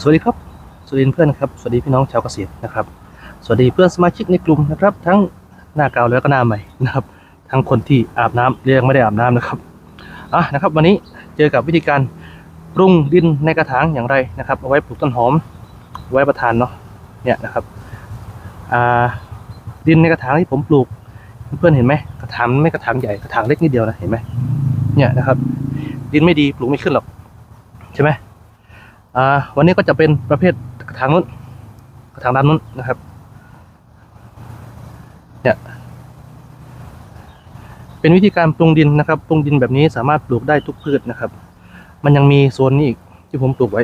สวัสดีครับ สวัสดีเพื่อนนะครับ สวัสดีพี่น้องชาวเกษตรนะครับ สวัสดีเพื่อนสมาชิกในกลุ่มนะครับ ทั้งหน้าเก่าแล้วก็หน้าใหม่นะครับ ทั้งคนที่อาบน้ำเรียกไม่ได้อาบน้ำนะครับ อะนะครับ วันนี้เจอกับวิธีการปรุงดินในกระถางอย่างไรนะครับ เอาไว้ปลูกต้นหอม ไว้ประทานเนาะ เนี่ยนะครับอ่าดินในกระถางที่ผมปลูก เพื่อนเห็นไหมกระถางไม่กระถางใหญ่กระถางเล็กนิดเดียวนะเห็นไหมเนี่ยนะครับ ดินไม่ดีปลูกไม่ขึ้นหรอกใช่ไหม อ่าวันนี้ก็จะเป็นประเภทกระถางนู้นกระถางด้านนู้นนะครับเนี่ยเป็นวิธีการปรุงดินนะครับปรุงดินแบบนี้สามารถปลูกได้ทุกพืชนะครับ มันยังมีโซนนี้อีกที่ผมปลูกไว้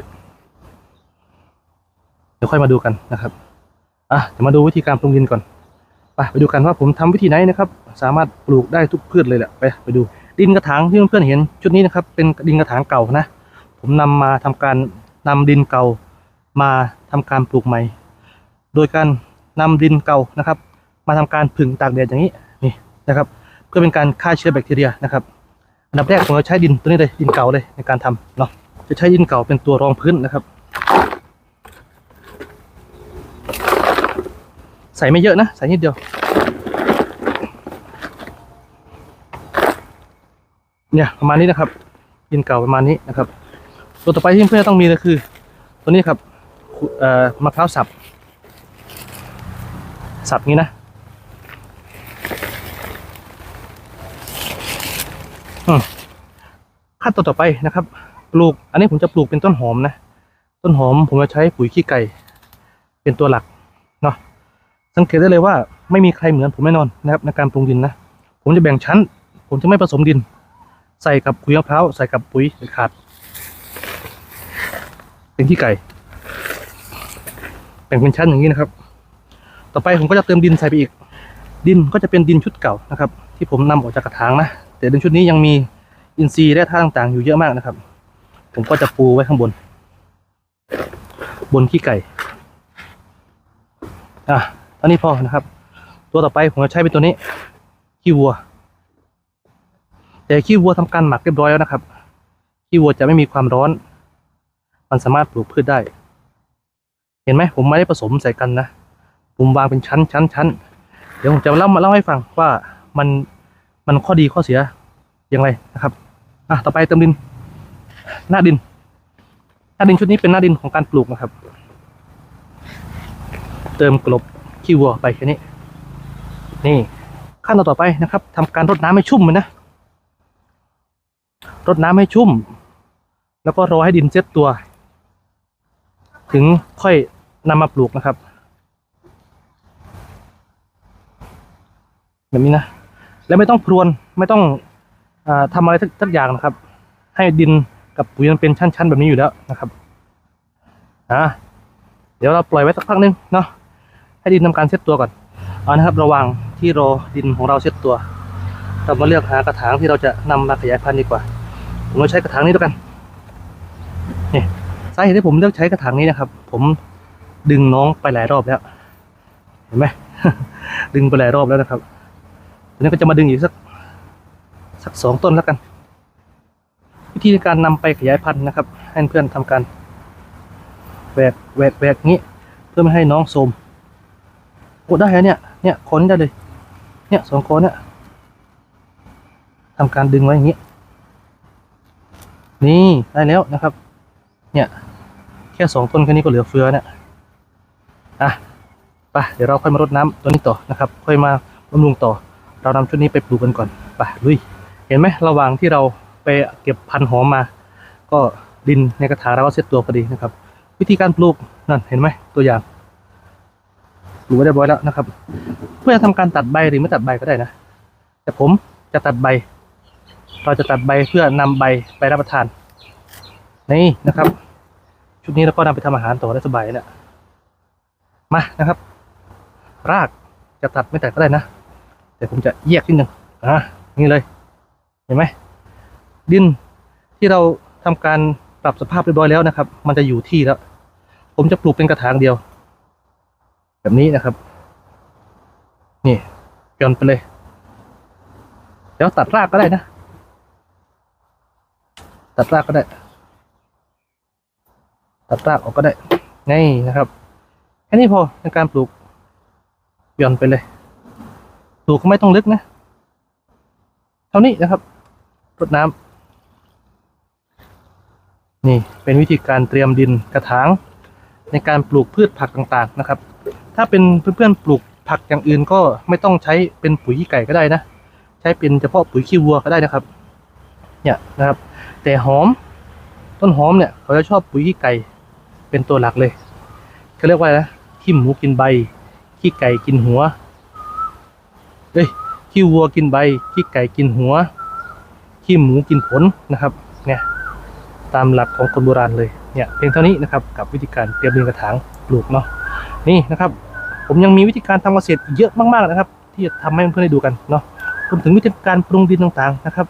เดี๋ยวค่อยมาดูกันนะครับอะเดี๋ยวมาดูวิธีการปรุงดินก่อนไปไปดูกันว่าผมทำวิธีไหนนะครับ สามารถปลูกได้ทุกพืชเลยแหละไปไปดูดินกระถางที่เพื่อนๆเห็นชุดนี้นะครับ เป็นดินกระถางเก่านะ ผมนำมาทำการ นำดินเก่ามาทำการปลูกใหม่ โดยการนำดินเก่านะครับ มาทำการผึ่งตากแดดอย่างนี้นี่นะครับ เพื่อเป็นการฆ่าเชื้อแบคทีเรียนะครับอันดับแรกผมจะใช้ดินตัวนี้เลยดินเก่าเลยในการทำเนาะจะใช้ดินเก่าเป็นตัวรองพื้นนะครับ ใส่ไม่เยอะนะ ใส่นิดเดียว เนี่ยประมาณนี้นะครับ ดินเก่าประมาณนี้นะครับ ตัวต่อไปที่เพื่อนๆต้องมีเลยคือ ตัวนี้ครับมะพร้าวสับ สับงี้นะขั้นตอนต่อไปนะครับ ปลูก อันนี้ผมจะปลูกเป็นต้นหอมนะ ต้นหอมผมจะใช้ปุ๋ยขี้ไก่ เป็นตัวหลักเนาะสังเกตได้เลยว่าไม่มีใครเหมือนผมแน่นอนนะครับในการปรุงดินนะผมจะแบ่งชั้น ผมจะไม่ผสมดิน ใส่กับขุยมะพร้าวใส่กับปุ๋ยเด็ดขาด เป็นขี้ไก่แบ่งเป็นชั้นอย่างนี้นะครับ ต่อไปผมก็จะเติมดินใส่ไปอีก ดินก็จะเป็นดินชุดเก่านะครับ ที่ผมนำออกจากกระถางนะแต่ดินชุดนี้ยังมีอินทรีย์และธาตุต่างๆ อยู่เยอะมากนะครับ ผมก็จะปูไว้ข้างบน บนขี้ไก่อะตอนนี้พอนะครับ ตัวต่อไปผมจะใช้เป็นตัวนี้ขี้วัว แต่ขี้วัวทำการหมักเรียบร้อยแล้วนะครับขี้วัวจะไม่มีความร้อน มันสามารถปลูกพืชได้ เห็นไหมผมไม่ได้ผสมใส่กันนะผมวางเป็นชั้นชั้นชั้นเดี๋ยวผมจะเล่ามาเล่าให้ฟังว่ามันมันข้อดีข้อเสียอย่างไรนะครับอะต่อไปเติมดิน หน้าดิน หน้าดินชุดนี้เป็นหน้าดินของการปลูกนะครับ เติมกลบขี้วัวไปแค่นี้ นี่ขั้นตอนต่อไปนะครับทำการรดน้ำให้ชุ่มเลยนะรดน้ำให้ชุ่ม แล้วก็รอให้ดินเซ็ตตัว ถึงค่อยนำมาปลูกนะครับ แบบนี้นะ แล้วไม่ต้องพรวนไม่ต้องอทำอะไรสักอย่างนะครับ ให้ดินกับปุ๋ยมันเป็นชั้น ๆ แบบนี้อยู่แล้วนะครับอ่าเดี๋ยวเราปล่อยไว้สักพักนึงเนาะให้ดินทำการเซตตัวก่อนเอานะครับ ระว่างที่รอดินของเราเซตตัว เรามาเลือกหากระถางที่เราจะนำมาขยายพันธุ์ดีกว่าผมจะใช้กระถางนี้ด้วยกันาเหตุที่ผมเลือกใช้กระถางนี้นะครับ ผมดึงน้องไปหลายรอบแล้ว เห็นไหมดึงไปหลายรอบแล้วนะครับทีนี้ก็จะมาดึงอีกสักสักสองต้นแล้วกัน วิธีการนำไปขยายพันธุ์นะครับ ให้เพื่อนทำการแหวกแหวกแหวกงี้ เพื่อไม่ให้น้องโทมโอ้ได้แล้วเนี่ยเนี่ยคนได้เลย เนี่ยสองคนเนี่ยทำการดึงไว้อย่างนี้ นี่ได้แล้วนะครับ เนี่ย ค่สองต้นแค่นี้ก็เหลือเฟือเนี่ยอะไปเดี๋ยวเราค่อยมารดน้ำตัวนี้ต่อนะครับ ค่อยมาบำรุงต่อ เรานำชุดนี้ไปปลูกกันก่อนไปลุยเห็นไหมระหว่างที่เราไปเก็บพันธุ์หอมมา ก็ดินในกระถางเราก็เซ็ตตัวพอดีนะครับ วิธีการปลูกนั่นเห็นไหมตัวอย่างปลูกไว้เรียบร้อยแล้วนะครับ เพื่อทำการตัดใบหรือไม่ตัดใบก็ได้นะ แต่ผมจะตัดใบ เราจะตัดใบเพื่อนำใบไปรับประทานนี่นะครับ ชุดนี้เราก็นำไปทำอาหารต่อได้สบายเนี่ยมานะครับ รากจะตัดไม่ตัดก็ได้นะ แต่ผมจะแยกนิดนึงอะนี่เลย เห็นไหมดินที่เราทำการปรับสภาพเรียบร้อยแล้วนะครับ มันจะอยู่ที่แล้ว ผมจะปลูกเป็นกระถางเดียว แบบนี้นะครับ นี่ย่อนไปเลย เดี๋ยวตัดรากก็ได้นะ ตัดรากก็ได้ ตัดรากออกก็ได้นี่นะครับ แค่นี้พอในการปลูกหย่อนไปเลย ปลูกก็ไม่ต้องลึกนะ เท่านี้นะครับรดน้ำนี่เป็นวิธีการเตรียมดินกระถาง ในการปลูกพืชผักต่างๆนะครับ ถ้าเป็นเพื่อนๆปลูกผักอย่างอื่นก็ไม่ต้องใช้เป็นปุ๋ยขี้ไก่ก็ได้นะ ใช้เป็นเฉพาะปุ๋ยขี้วัวก็ได้นะครับ เนี่ยนะครับ แต่หอมต้นหอมเนี่ยเขาจะชอบปุ๋ยขี้ไก่ เป็นตัวหลักเลยเขาเรียกว่านะขี้หมูกินใบ ขี้ไก่กินหัวเอ้ยขี้วัวกินใบ ขี้ไก่กินหัว ขี้หมูกินผลนะครับเนี่ยตามหลักของคนโบราณเลยเนี่ยเพียงเท่านี้นะครับกับวิธีการเตรียมดินกระถางปลูกเนาะนี่นะครับ ผมยังมีวิธีการทำเกษตรเยอะมากๆนะครับ ที่จะทำให้เพื่อนๆได้ดูกันเนาะรวมถึงวิธีการปรุงดินต่างๆนะครับ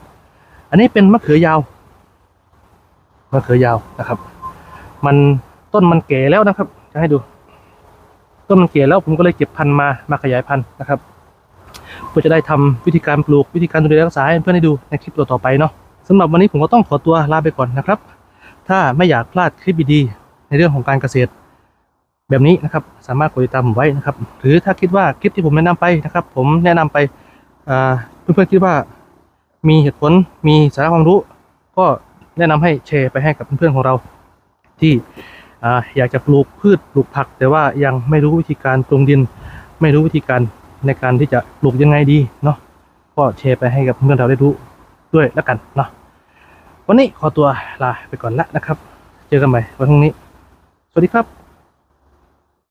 อันนี้เป็นมะเขือยาวมะเขือยาวนะครับ มัน ต้นมันแก่แล้วนะครับ จะให้ดู ต้นมันแก่แล้วผมก็เลยเก็บพันธุ์มามาขยายพันธุ์นะครับเพื่อจะได้ทำวิธีการปลูกวิธีการดูแลรักษาให้เพื่อนได้ดูในคลิปต่อๆไปเนาะสำหรับวันนี้ผมก็ต้องขอตัวลาไปก่อนนะครับ ถ้าไม่อยากพลาดคลิปดีๆในเรื่องของการเกษตร แบบนี้นะครับ สามารถกดติดตามผมไว้นะครับ หรือถ้าคิดว่าคลิปที่ผมแนะนำไปนะครับ ผมแนะนำไปเพื่อนๆคิดว่ามีเหตุผลมีสาระความรู้ ก็แนะนำให้แชร์ไปให้กับเพื่อนๆของเราที่ อยากจะปลูกพืชปลูกผัก แต่ว่ายังไม่รู้วิธีการปรุงดิน ไม่รู้วิธีการในการที่จะปลูกยังไงดีเนาะก็แชร์ไปให้กับเพื่อนเราได้รู้ด้วยแล้วกันเนาะวันนี้ขอตัวลาไปก่อนละนะครับ เจอกันใหม่วันพรุ่งนี้ สวัสดีครับ